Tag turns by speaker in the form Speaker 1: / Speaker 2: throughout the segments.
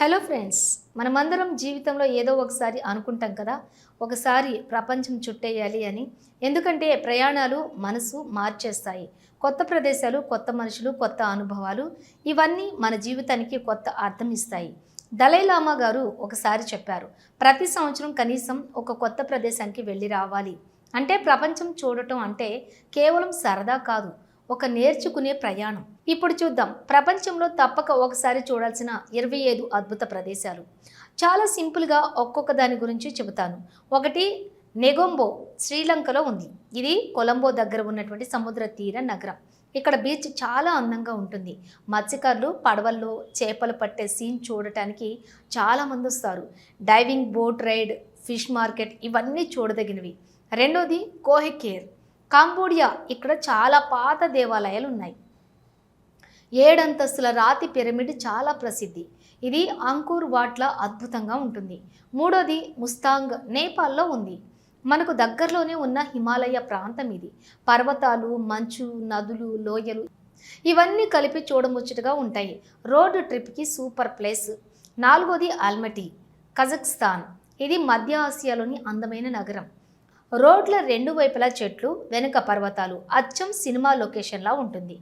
Speaker 1: Hello friends మనమందరం జీవితంలో ఏదో ఒకసారి అనుకుంటాం కదా? ఒకసారి ప్రపంచం చుట్టేయాలి అని. ఎందుకంటే ప్రయాణాలు మనసు మార్చేస్తాయి. కొత్త ప్రదేశాలు కొత్త మనుషులు కొత్త అనుభవాలు ఇవన్నీ మన జీవితానికి కొత్త అర్థం ఇస్తాయి. దలైలామా గారు ఒకసారి చెప్పారు ప్రతి సంవత్సరం కనీసం ఒక కొత్త ప్రదేశానికి వెళ్ళి రావాలి. అంటే ప్రపంచం చూడటం అంటే కేవలం సరదా కాదు. ఒక నేర్చుకునే ప్రయాణం. ఇప్పుడు చూద్దాం. ప్రపంచంలో తప్పక ఒకసారి చూడాల్సిన ఇరవై ఐదు అద్భుత ప్రదేశాలు. చాలా సింపుల్గా ఒక్కొక్క దాని గురించి చెబుతాను. ఒకటి నెగొంబో శ్రీలంకలో ఉంది. ఇది కొలంబో దగ్గర ఉన్నటువంటి సముద్ర తీర నగరం. ఇక్కడ బీచ్ చాలా అందంగా ఉంటుంది. మత్స్యకారులు పడవల్లో చేపలు పట్టే సీన్ చూడటానికి చాలామంది వస్తారు. Diving boat ride fish market ఇవన్నీ చూడదగినవి. రెండోది కోహెకేర్ కాంబోడియా ఇక్కడ చాలా పాత దేవాలయాలు ఉన్నాయి ఏడంతస్తుల రాతి పిరమిడ్ చాలా ప్రసిద్ధి. ఇది అంకూర్ వాట్ల అద్భుతంగా ఉంటుంది. మూడోది ముస్తాంగ్ నేపాల్లో ఉంది. మనకు దగ్గరలోనే ఉన్న హిమాలయ ప్రాంతం ఇది. పర్వతాలు మంచు నదులు లోయలు ఇవన్నీ కలిపి చూడముచ్చటగా ఉంటాయి. రోడ్ ట్రిప్కి సూపర్ ప్లేస్. నాలుగోది ఆల్మటి కజక్స్తాన్. ఇది మధ్య ఆసియాలోని అందమైన నగరం. రోడ్ల రెండు వైపులా చెట్లు వెనుక పర్వతాలు అచ్చం సినిమా లొకేషన్లా ఉంటుంది.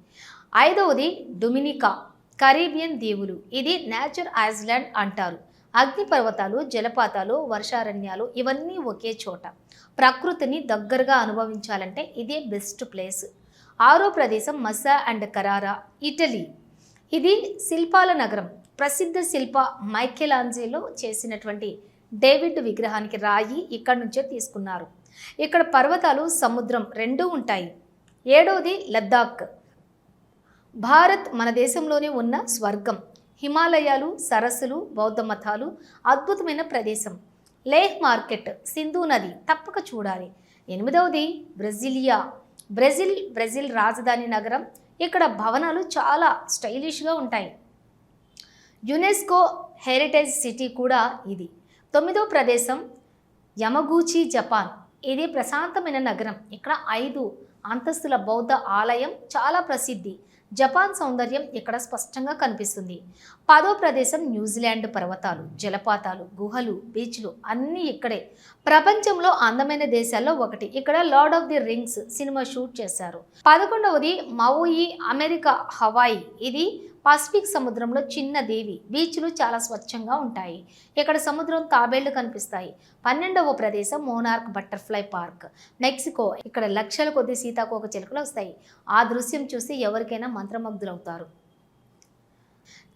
Speaker 1: ఐదవది డొమినికా కరీబియన్ దీవులు. ఇది నేచర్ ఐస్లాండ్ అంటారు. అగ్నిపర్వతాలు జలపాతాలు వర్షారణ్యాలు ఇవన్నీ ఒకే చోట. ప్రకృతిని దగ్గరగా అనుభవించాలంటే ఇదే బెస్ట్ ప్లేస్. ఆరో ప్రదేశం మసా అండ్ కరారా ఇటలీ. ఇది శిల్పాల నగరం. ప్రసిద్ధ శిల్ప మైకెలాంజేలో చేసినటువంటి డేవిడ్ విగ్రహానికి రాయి ఇక్కడి నుంచే తీసుకున్నారు. ఇక్కడ పర్వతాలు సముద్రం రెండూ ఉంటాయి. ఏడవది లద్దాఖ్ భారత్ మన దేశంలోనే ఉన్న స్వర్గం. హిమాలయాలు సరస్సులు బౌద్ధ మతాలు అద్భుతమైన ప్రదేశం. లేహ్ మార్కెట్ సింధు నది తప్పక చూడాలి. ఎనిమిదవది బ్రెజిలియా. బ్రెజిల్ బ్రెజిల్ రాజధాని నగరం. ఇక్కడ భవనాలు చాలా స్టైలిష్గా ఉంటాయి. యునెస్కో హెరిటేజ్ సిటీ కూడా ఇది. తొమ్మిదో ప్రదేశం యమగూచి జపాన్. ఇది ప్రశాంతమైన నగరం. ఇక్కడ ఐదు అంతస్తుల బౌద్ధ ఆలయం చాలా ప్రసిద్ధి. జపాన్ సౌందర్యం ఇక్కడ స్పష్టంగా కనిపిస్తుంది? పదో ప్రదేశం న్యూజిలాండ్ పర్వతాలు జలపాతాలు గుహలు బీచ్లు అన్నీ ఇక్కడే. ప్రపంచంలో అందమైన దేశాల్లో ఒకటి. ఇక్కడ Lord of the Rings cinema shoot చేశారు. పదకొండవది మౌయి అమెరికా హవాయి. ఇది పసిఫిక్ సముద్రంలో చిన్న దేవి బీచ్లు చాలా స్వచ్ఛంగా ఉంటాయి. ఇక్కడ సముద్రం తాబేళ్ళు కనిపిస్తాయి. పన్నెండవ ప్రదేశం మోనార్క్ బటర్ఫ్లై పార్క్. మెక్సికో ఇక్కడ లక్షల కొద్ది సీతాకోక చిలుకలు వస్తాయి. ఆ దృశ్యం చూసి ఎవరికైనా మంత్రముగ్ధులవుతారు.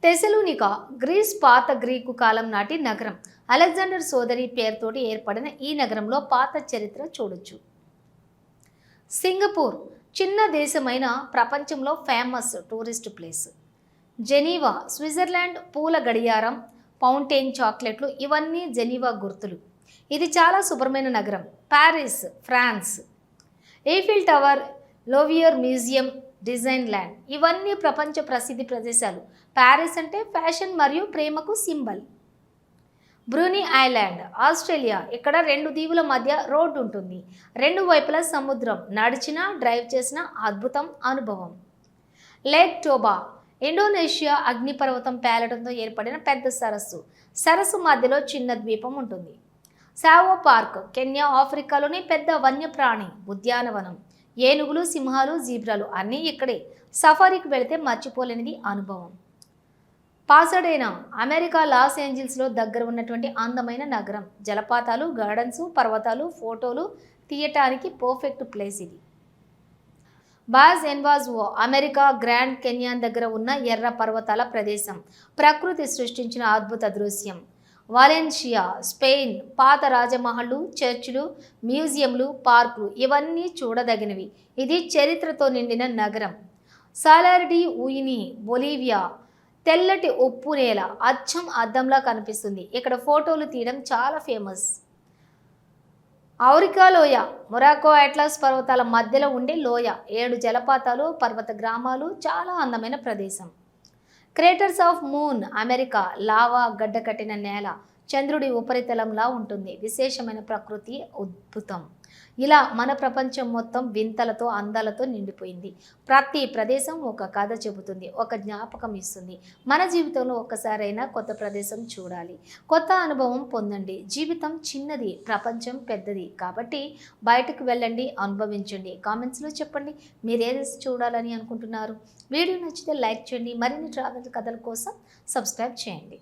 Speaker 1: తెసలోనికా గ్రీస్ పాత గ్రీకు కాలం నాటి నగరం. అలెగ్జాండర్ సోదరి పేరుతోటి ఏర్పడిన ఈ నగరంలో పాత చరిత్ర చూడొచ్చు. సింగపూర్ చిన్న దేశమైన ప్రపంచంలో famous tourist place. Geneva Switzerland పూల గడియారం ఫౌంటైన్ చాక్లెట్లు ఇవన్నీ జెనీవా గుర్తులు. ఇది చాలా శుభ్రమైన నగరం Paris France. Eiffel tower Louvre museum Disneyland. ఇవన్నీ ప్రపంచ ప్రసిద్ధి ప్రదేశాలు. ప్యారిస్ అంటే ఫ్యాషన్ మరియు ప్రేమకు సింబల్. Bruny island Australia. ఇక్కడ రెండు దీవుల మధ్య రోడ్డు ఉంటుంది. రెండు వైపులా సముద్రం. నడిచినా డ్రైవ్ చేసిన అద్భుతం అనుభవం. లేక్ టోబా ఇండోనేషియా అగ్నిపర్వతం పేలడంతో ఏర్పడిన పెద్ద సరస్సు. సరస్సు మధ్యలో చిన్న ద్వీపం ఉంటుంది. సావో పార్క్ కెన్యా ఆఫ్రికాలోని పెద్ద వన్యప్రాణి ఉద్యానవనం. ఏనుగులు సింహాలు జీబ్రాలు అన్నీ ఇక్కడే. సఫారీకి వెళితే మర్చిపోలేనిది అనుభవం. పాసడేనా అమెరికా లాస్ ఏంజిల్స్లో దగ్గర ఉన్నటువంటి అందమైన నగరం. జలపాతాలు గార్డెన్స్ పర్వతాలు ఫోటోలు తీయటానికి పర్ఫెక్ట్ ప్లేస్ ఇది. బాజ్ ఎన్వాజ్వో అమెరికా గ్రాండ్ కెన్యాన్ దగ్గర ఉన్న ఎర్ర పర్వతాల ప్రదేశం. ప్రకృతి సృష్టించిన అద్భుత దృశ్యం. వాలెన్షియా స్పెయిన్ పాత రాజమహళ్ళు చర్చిలు మ్యూజియంలు పార్కులు ఇవన్నీ చూడదగినవి. ఇది చరిత్రతో నిండిన నగరం. సాలార్డి ఉయిని బొలీవియా తెల్లటి ఉప్పు నేల అచ్చం అద్దంలా కనిపిస్తుంది. ఇక్కడ ఫోటోలు తీయడం చాలా ఫేమస్. ఔరికా లోయ మొరాకో అట్లాస్ పర్వతాల మధ్యలో ఉండే లోయ ఏడు జలపాతాలు పర్వత గ్రామాలు చాలా అందమైన ప్రదేశం. Craters of moon America lava గడ్డకట్టిన నేల చంద్రుడి ఉపరితలంలా ఉంటుంది. విశేషమైన ప్రకృతి అద్భుతం. ఇలా మన ప్రపంచం మొత్తం వింతలతో అందాలతో నిండిపోయింది. ప్రతి ప్రదేశం ఒక కథ చెబుతుంది ఒక జ్ఞాపకం ఇస్తుంది. మన జీవితంలో ఒక్కసారైనా కొత్త ప్రదేశం చూడాలి. కొత్త అనుభవం పొందండి. జీవితం చిన్నది ప్రపంచం పెద్దది. కాబట్టి బయటకు వెళ్ళండి అనుభవించండి. కామెంట్స్లో చెప్పండి మీరు ఏది చూడాలని అనుకుంటున్నారు? వీడియో నచ్చితే లైక్ చేయండి. మరిన్ని ట్రావెల్ కథల కోసం సబ్స్క్రైబ్ చేయండి.